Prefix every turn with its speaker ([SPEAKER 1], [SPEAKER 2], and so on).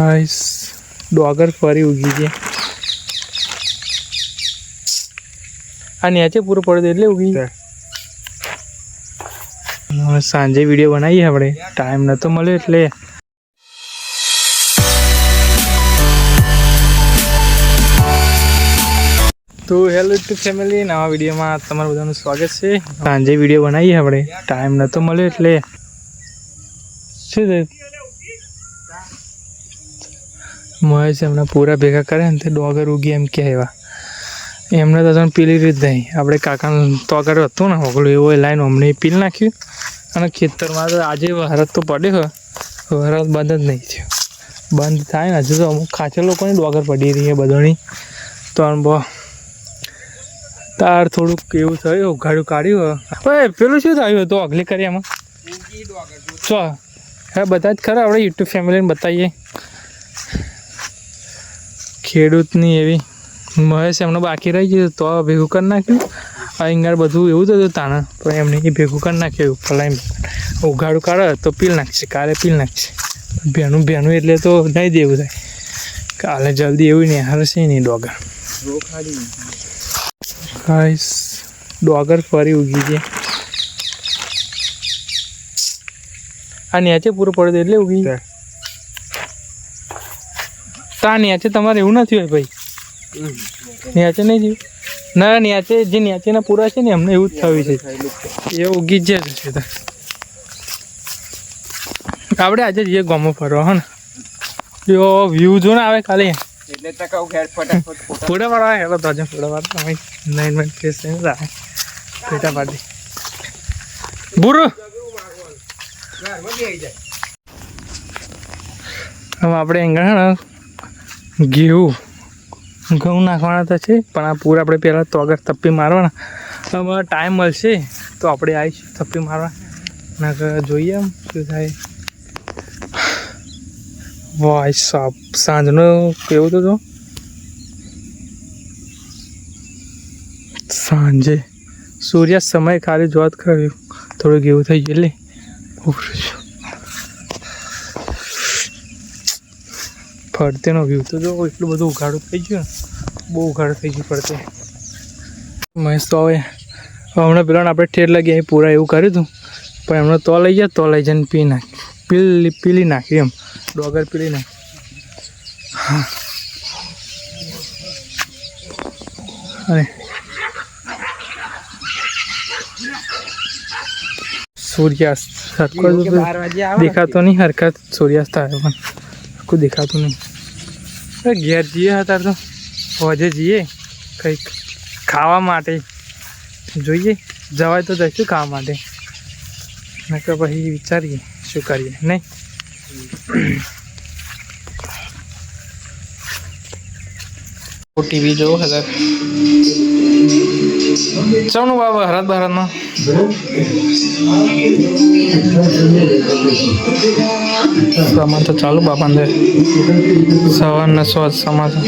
[SPEAKER 1] Guys ડોગર ફરી ઉગી છે આ નેચે પૂરો પડ્યો એટલે ઉગી સાંજે વીડિયો બનાવીએ આપણે. ટાઈમ નતો મળ્યો એટલે. તો હેલો ટુ ફેમિલી નવા વિડીયોમાં તમારું બધાનું સ્વાગત છે. સાંજે વીડિયો બનાવીએ આપણે. ટાઈમ નતો મળ્યો એટલે. શું થયું? મહેશ એમના પૂરા ભેગા કરે ને તે ડોગર ઉગી એમ કહેવા એમને તો પીલી રીત નહીં. આપણે કાકાનું તોગર હતું ને ઓગળું એવું એ લાઈન અમને પીલ નાખ્યું. અને ખેતરમાં તો આજે વરસ તો પડ્યો વરસ બંધ જ નહીં થયો. બંધ થાય ને હજુ તો અમુક ખાચર લોકોની ડોગર પડી રહી છે બધાની. તો બહુ તાર થોડુંક એવું થયું ઉઘાડું કાઢ્યું ઓય પેલું શું થયું હતું અગલી કરી એમાં ચો હા બધા જ ખરા આપણે યુટ્યુબ ફેમિલીને બતાવીએ. ખેડૂતની એવી મહેશ એમનું બાકી રહી ગયું તો ભેગું કરી નાખ્યું. અહીંગાર બધું એવું જ હતું તાણે તો એમને એ ભેગું કરી નાખ્યું. ફલાઈ ઉઘાડું કાઢે તો પીલ નાખશે, કાલે પીલ નાખશે. ભેનું ભેનું એટલે તો નહીં દેવું થાય. કાલે જલ્દી એવું નહીં, હાલશે નહીં ડોગર. ગાઈસ, ડોગર ફરી ઉગી છે આ નેચે પૂરું પડ્યું એટલે ઉગી. તા નેચે તમારે એવું નથી હોય ભાઈ. ન્યાચે નહીં થયું ના ન્યાચે જે ન્યાચેના પૂરા છે ને એમને એવું જ થયું છે. એ ઉગી જ છે આપણે આજે જઈએ ગામમાં ફરવા હો ને. જો વ્યૂ જો ને આવે ખાલી.
[SPEAKER 2] એટલે તો કહું ઘેર ફટાફટ ફોટા
[SPEAKER 1] પાડવા હેલો તો આજે ફોટા પાડવા તમે નાઇન મિનિટ ફેસ થઈને આવે ફોટા પાડી. બુરુ. હવે આપણે એંગણ ઘેવું ઘઉં નાખવાના તો છે, પણ આ પૂર આપણે પહેલાં તો અગર થપ્પી મારવાના. હવે ટાઈમ મળશે, તો આપણે આવીશું થપ્પી મારવા. ના જોઈએ એમ શું થાય. વાય સાપ સાંજનો કેવું તો? સાંજે. સૂર્યાસ્ત સમય ખાલી જોત કર્યું. થોડું ઘેવું થઈ ગયું એટલે ઉભરું છું ફરતેનો વ્યૂ તો જો એટલું બધું ઉઘાડું થઈ ગયું ને બહુ ઉઘાડું થઈ ગયું ફરતે મહેશ તો હવે હમણાં પેલા આપણે ઠેર લાગી અહીં પૂરા એવું કર્યું હતું. પણ એમણે તો લઈ ગયા તો લઈ જઈને પી નાખી. પીલી પીલી નાખી એમ. ડોગર પીલી નાખી. હા. અને સૂર્યાસ્ત સરખો દેખાતો નહીં હરકત સૂર્યાસ્ત આવ્યો પણ આખું દેખાતું નહીં. ઘેર જઈએ હતા તો હોજે જઈએ, કંઈક ખાવા માટે. જોઈએ, જવાય તો જઈશું ખાવા માટે. નકર પછી વિચારીએ શું કરીએ, નહીં? ટીવી જોવો હતા ચાલો બાબા હરાત ભારતમાં સમાન તો ચાલુ બાપા અંદર સવારના સો સમાચાર